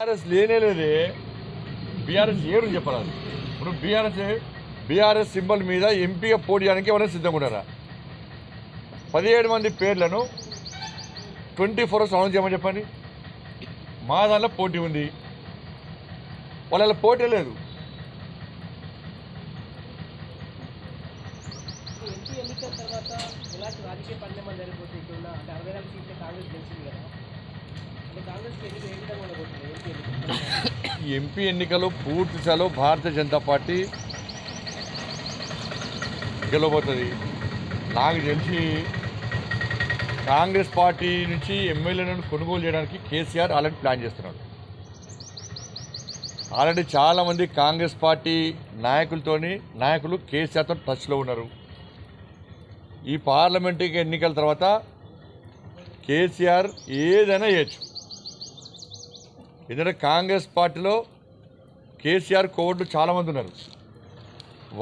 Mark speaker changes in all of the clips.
Speaker 1: BRS లేనే లేదే. BRS ఏరు చెప్పరాదు. ఇప్పుడు బీఆర్ఎస్ బీఆర్ఎస్ సింబల్ మీద ఎంపీగా పోటీ ఎవరైనా సిద్ధంగా ఉన్నారా పదిహేడు మంది పేర్లను ట్వంటీ ఫోర్ అవర్స్ అనౌన్స్ చేయమని చెప్పండి. మా దాంట్లో పోటీ ఉంది. వాళ్ళ పోటీ లేదు.
Speaker 2: ఎంపీ ఎన్నికలు
Speaker 1: పూర్తి స్థాయిలో భారతీయ జనతా పార్టీ గెలవబోతుంది. నాకు తెలిసి కాంగ్రెస్ పార్టీ నుంచి ఎమ్మెల్యేలను కొనుగోలు చేయడానికి కేసీఆర్ ఆల్రెడీ ప్లాన్ చేస్తున్నాడు. ఆల్రెడీ చాలామంది కాంగ్రెస్ పార్టీ నాయకులతోని నాయకులు కేసీఆర్తో టచ్లో ఉన్నారు. ఈ పార్లమెంటరీ ఎన్నికల తర్వాత కేసీఆర్ ఏదైనా చేయొచ్చు. ఎందుకంటే కాంగ్రెస్ పార్టీలో కేసీఆర్ కోవట్లు చాలామంది ఉన్నారు.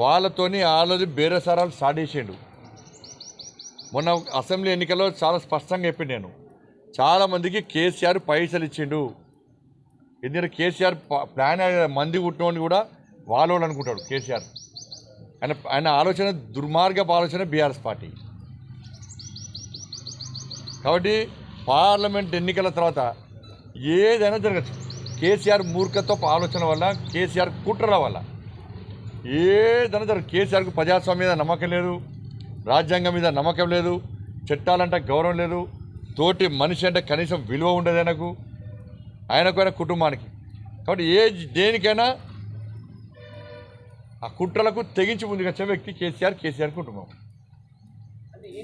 Speaker 1: వాళ్ళతోని ఆల్రెడీ బేరసారాలు స్టార్ట్ చేసిండు. మొన్న అసెంబ్లీ ఎన్నికల్లో చాలా స్పష్టంగా చెప్పిండు నేను. చాలామందికి కేసీఆర్ పైసలు ఇచ్చిండు. ఎందుకంటే కేసీఆర్ ప్లాన్ మంది పుట్టినోని కూడా వాళ్ళు అనుకుంటాడు కేసీఆర్. ఆయన ఆయన ఆలోచన దుర్మార్గపు ఆలోచన బీఆర్ఎస్ పార్టీ. కాబట్టి పార్లమెంట్ ఎన్నికల తర్వాత ఏదైనా జరగచ్చు. కేసీఆర్ మూర్ఖత్వపు ఆలోచన వల్ల కేసీఆర్ కుట్రల వల్ల. ఏదైనా జరగదు కేసీఆర్కు ప్రజాస్వామ్యం మీద నమ్మకం లేదు రాజ్యాంగం మీద నమ్మకం లేదు చట్టాలంటే గౌరవం లేదు తోటి మనిషి అంటే కనీసం విలువ ఉండదు ఆయనకు ఆయనకు ఆయన కుటుంబానికి. కాబట్టి ఏ దేనికైనా ఆ కుట్రలకు తెగించి ముందుకొచ్చే వ్యక్తి కేసీఆర్ కేసీఆర్ కుటుంబం.